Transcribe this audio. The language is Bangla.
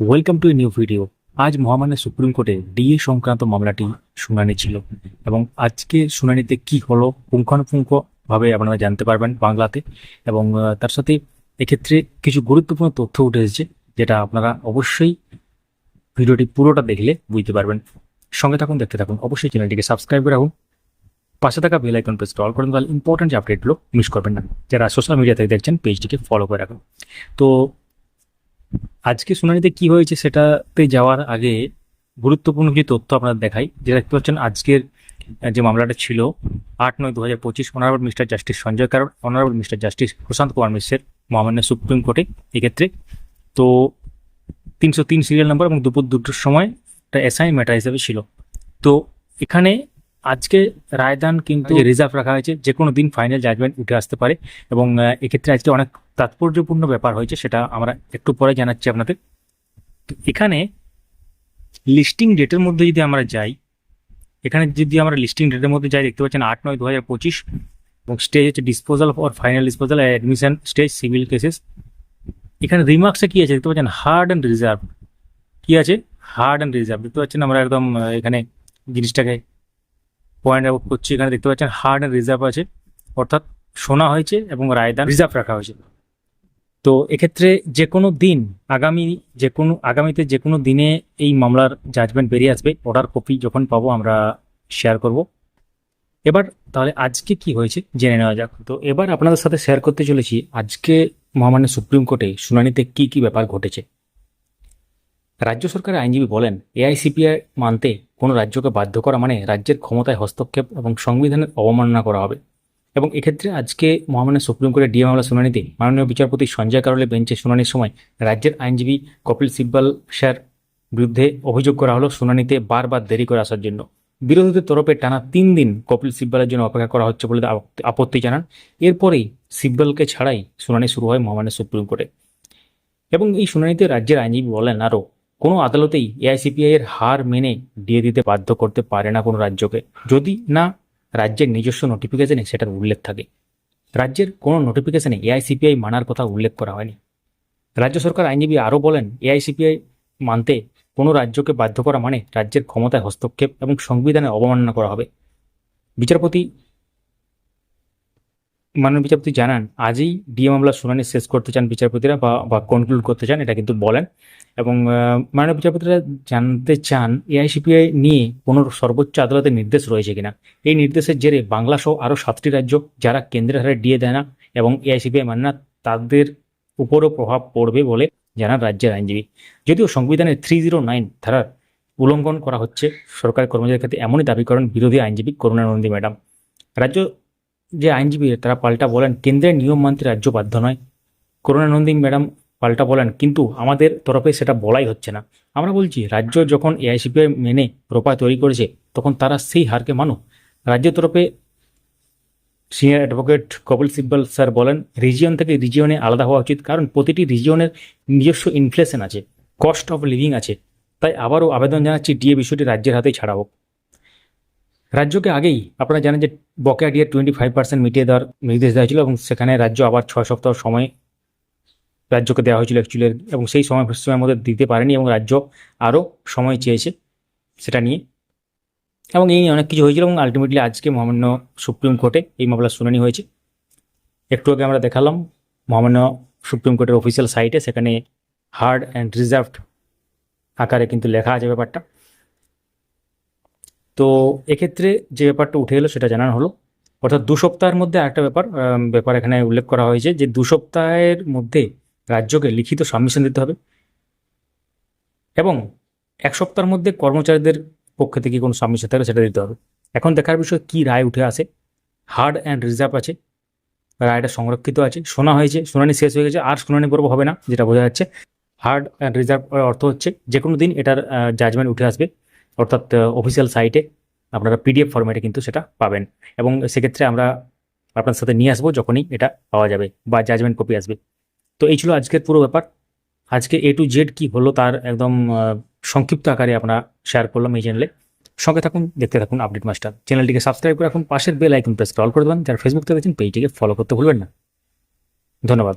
Welcome to a new video আজ মহামান্য সুপ্রিম কোর্টে ডিএ সংক্রান্ত মামলাটি শুনানি ছিল এবং আজকে শুনানিতে কি হলো, পুঙ্খানুপুঙ্খভাবে আপনারা জানতে পারবেন বাংলাতে এবং তার সাথে এক্ষেত্রে কিছু গুরুত্বপূর্ণ তথ্য উঠে এসেছে যেটা আপনারা অবশ্যই ভিডিওটি পুরোটা দেখলে বুঝতে পারবেন। সঙ্গে থাকুন, দেখতে থাকুন। অবশ্যই চ্যানেলটিকে সাবস্ক্রাইব করে রাখুন। পাশে থাকা বেল আইকন প্রেস অল করুন তাহলে ইম্পর্টেন্ট যে আপডেটগুলো মিস করবেন না। যারা সোশ্যাল মিডিয়া থেকে দেখছেন পেজটিকে ফলো করে রাখুন। তো আজকে শুনানিতে কি হয়েছে সেটাতে যাওয়ার আগে গুরুত্বপূর্ণ কিছু তথ্য আপনারা দেখাই। যে দেখতে পাচ্ছেন, আজকের যে মামলাটা ছিল, আট নয় দু হাজার পঁচিশ, অনারেবল মিস্টার জাস্টিস সঞ্জয় কারণ, honourable mister justice Prashant Kumar মিশ্রের মহামান্য সুপ্রিম কোর্টে এক্ষেত্রে। তো তিনশো তিন সিরিয়াল নাম্বার এবং দুপুর দুটোর সময় একটা অ্যাসাইন ম্যাটার হিসেবে ছিল। তো এখানে আজকে রায়দান কিন্তু রিজার্ভ রাখা হয়েছে যে কোনো দিন ফাইনাল জাজমেন্ট উঠে আসতে পারে এবং এক্ষেত্রে আজকে অনেক তাৎপর্যপূর্ণ ব্যাপার হয়েছে সেটা আমরা একটু পরে জানাচ্ছি আপনাদের। তো এখানে লিস্টিং ডেটের মধ্যে যদি আমরা যাই এখানে যদি আমরা লিস্টিং ডেটের মধ্যে যাই দেখতে পাচ্ছেন আট নয় দু হাজার পঁচিশ এবং স্টেজ হচ্ছে disposal for final disposal admission stage civil cases এখানে রিমার্কসে কি আছে? দেখতে পাচ্ছেন হার্ড অ্যান্ড রিজার্ভ কি আছে? হার্ড অ্যান্ড রিজার্ভ দেখতে পাচ্ছেন আমরা একদম এখানে জিনিসটাকে পয়েন্ট আউট করছি এখানে দেখতে পাচ্ছেন হার্ড অ্যান্ড রিজার্ভ আছে, অর্থাৎ শোনা হয়েছে এবং রায়দান রিজার্ভ রাখা হয়েছে। তো এক্ষেত্রে যে কোনো দিন আগামী যে কোনো আগামীতে যে কোনো দিনে এই মামলার জাজমেন্ট বেরিয়ে আসবে অর্ডার কপি যখন পাবো আমরা শেয়ার করব। এবার তাহলে আজকে কি হয়েছে জেনে নেওয়া যাক। তো এবার আপনাদের সাথে শেয়ার করতে চলেছি আজকে মহামান্য সুপ্রিম কোর্টে শুনানিতে কি কি ব্যাপার ঘটেছে। রাজ্য সরকারের আইনজীবী বলেন, এআইসিপিআই মানতে কোনো রাজ্যকে বাধ্য করা মানে রাজ্যের ক্ষমতায় হস্তক্ষেপ এবং সংবিধানের অবমাননা করা হবে। এবং এক্ষেত্রে আজকে মহামান্য সুপ্রিম কোর্টের ডিএ মামলা শুনানিতে মাননীয় বিচারপতি সঞ্জয় কারোলের বেঞ্চে শুনানির সময় রাজ্যের আইনজীবী কপিল সিব্বাল স্যার বিরুদ্ধে অভিযোগ করা হলো শুনানিতে বারবার দেরি করে আসার জন্য। বিরোধীদের তরফে টানা তিন দিন কপিল সিব্বালের জন্য অপেক্ষা করা হচ্ছে বলে আপত্তি জানান। এরপরেই সিব্বালকে ছাড়াই শুনানি শুরু হয় মহামান্য সুপ্রিম কোর্টে। এবং এই শুনানিতে রাজ্যের আইনজীবী বলেন আরও কোনো আদালতেই এআইসিপিআই এর হার মেনে দিয়ে দিতে বাধ্য করতে পারে না কোনো রাজ্যকে। যদি না রাজ্যের নিজস্ব নোটিফিকেশনে সেটার উল্লেখ থাকে। রাজ্যের কোনো নোটিফিকেশনে এআইসিপিআই মানার কথা উল্লেখ করা হয়নি। রাজ্য সরকার আইনজীবী আরও বলেন, এআইসিপিআই মানতে কোনো রাজ্যকে বাধ্য করা মানে রাজ্যের ক্ষমতায় হস্তক্ষেপ এবং সংবিধানে অবমাননা করা হবে। বিচারপতি মাননীয় বিচারপতি জানান, আজই ডিএ মামলা শুনানি শেষ করতে চান বিচারপতিরা বা বা কনক্লুড করতে চান, এটা কিন্তু বলেন। এবং মাননীয় বিচারপতিরা জানতে চান, এআইসিপিআই নিয়ে কোনো সর্বোচ্চ আদালতের নির্দেশ রয়েছে কিনা? এই নির্দেশের জেরে বাংলা সহ আরও সাতটি রাজ্য যারা কেন্দ্রের হারে ডিএ দেয় না এবং এআইসিপিআই মানে না, তাদের উপরও প্রভাব পড়বে বলে জানান রাজ্যের আইনজীবী। যদিও সংবিধানের থ্রি জিরো নাইন ধারার উল্লঙ্ঘন করা হচ্ছে, সরকারি কর্মচারীর ক্ষেত্রে এমনই দাবি করেন বিরোধী আইনজীবী করুণানন্দী ম্যাডাম। রাজ্য যে আইনজীবী তারা পাল্টা বলেন, কেন্দ্রের নিয়ম মানতে রাজ্য বাধ্য নয়। করুণানন্দী ম্যাডাম পাল্টা বলেন, কিন্তু আমাদের তরফে সেটা বলাই হচ্ছে না। আমরা বলছি, রাজ্য যখন এআইসিপিআই মেনে রোপায় তৈরি করেছে, তখন তারা সেই হারকে মানুক। রাজ্যের তরফে senior advocate Kapil Sibal sir বলেন, রিজিয়ন থেকে রিজিয়নে আলাদা হওয়া উচিত, কারণ প্রতিটি রিজিয়নের নিজস্ব ইনফ্লেশন আছে কস্ট অফ লিভিং আছে। তাই আবারও আবেদন জানাচ্ছি, ডিএ বিষয়টি রাজ্যের হাতেই ছাড়া হোক। রাজ্যকে আগেই, আপনারা জানেন যে বকেয়া ডিএ টোয়েন্টি ফাইভ পার্সেন্ট মিটিয়ে দেওয়ার নির্দেশ দেওয়া হয়েছিল এবং সেখানে রাজ্য আবার ছয় সপ্তাহ সময় রাজ্যকে দেওয়া হয়েছিল অ্যাকচুয়ালি এবং সেই সময় সময়ের মধ্যে দিতে পারেনি এবং রাজ্য আরও সময় চেয়েছে সেটা নিয়ে। এবং এই অনেক কিছু হয়েছিল এবং আলটিমেটলি আজকে মহামান্য সুপ্রিম কোর্টে এই মামলার শুনানি হয়েছে। একটু আগে আমরা দেখালাম মহামান্য সুপ্রিম কোর্টের অফিসিয়াল সাইটে সেখানে হার্ড অ্যান্ড রিজার্ভড আকারে কিন্তু লেখা আছে ব্যাপারটা। তো এক্ষেত্রে যে ব্যাপারটা উঠে এলো সেটা জানানো হলো। অর্থাৎ দু সপ্তাহের মধ্যে একটা ব্যাপার ব্যাপার এখানে উল্লেখ করা হয়েছে যে দু সপ্তাহের মধ্যে রাজ্যকে লিখিত সাবমিশন দিতে হবে এবং এক সপ্তাহের মধ্যে কর্মচারীদের পক্ষ থেকে কোনো সাবমিশন থাকলে সেটা দিতে হবে। এখন দেখার বিষয় কি রায় উঠে আসে। হার্ড অ্যান্ড রিজার্ভ আছে, রায়টা সংরক্ষিত আছে, শোনা হয়েছে, শুনানি শেষ হয়ে গেছে, আর শুনানি পর্ব হবে না, যেটা বোঝা যাচ্ছে। হার্ড অ্যান্ড রিজার্ভ অর্থ হচ্ছে যে কোনো দিন এটার জাজমেন্ট উঠে আসবে। অর্থাৎ অফিসিয়াল সাইটে আপনারা পিডিএফ ফরম্যাটে কিন্তু সেটা পাবেন। এবং সেক্ষেত্রে আমরা আপনার সাথে নিয়ে আসব যখনই এটা পাওয়া যাবে বা জাজমেন্ট কপি আসবে। তো এই ছিল আজকের পুরো ব্যাপার। আজকে এ টু জেড কী হলো তার একদম সংক্ষিপ্ত আকারে আমরা শেয়ার করলাম এই চ্যানেলে সঙ্গে থাকুন, দেখতে থাকুন আপডেট মাস্টার চ্যানেলটিকে সাবস্ক্রাইব করে রাখুন, পাশের বেল আইকন প্রেস কল করে দেবেন। যারা ফেসবুক দেখছেন পেজটিকে ফলো করতে ভুলবেন না। ধন্যবাদ।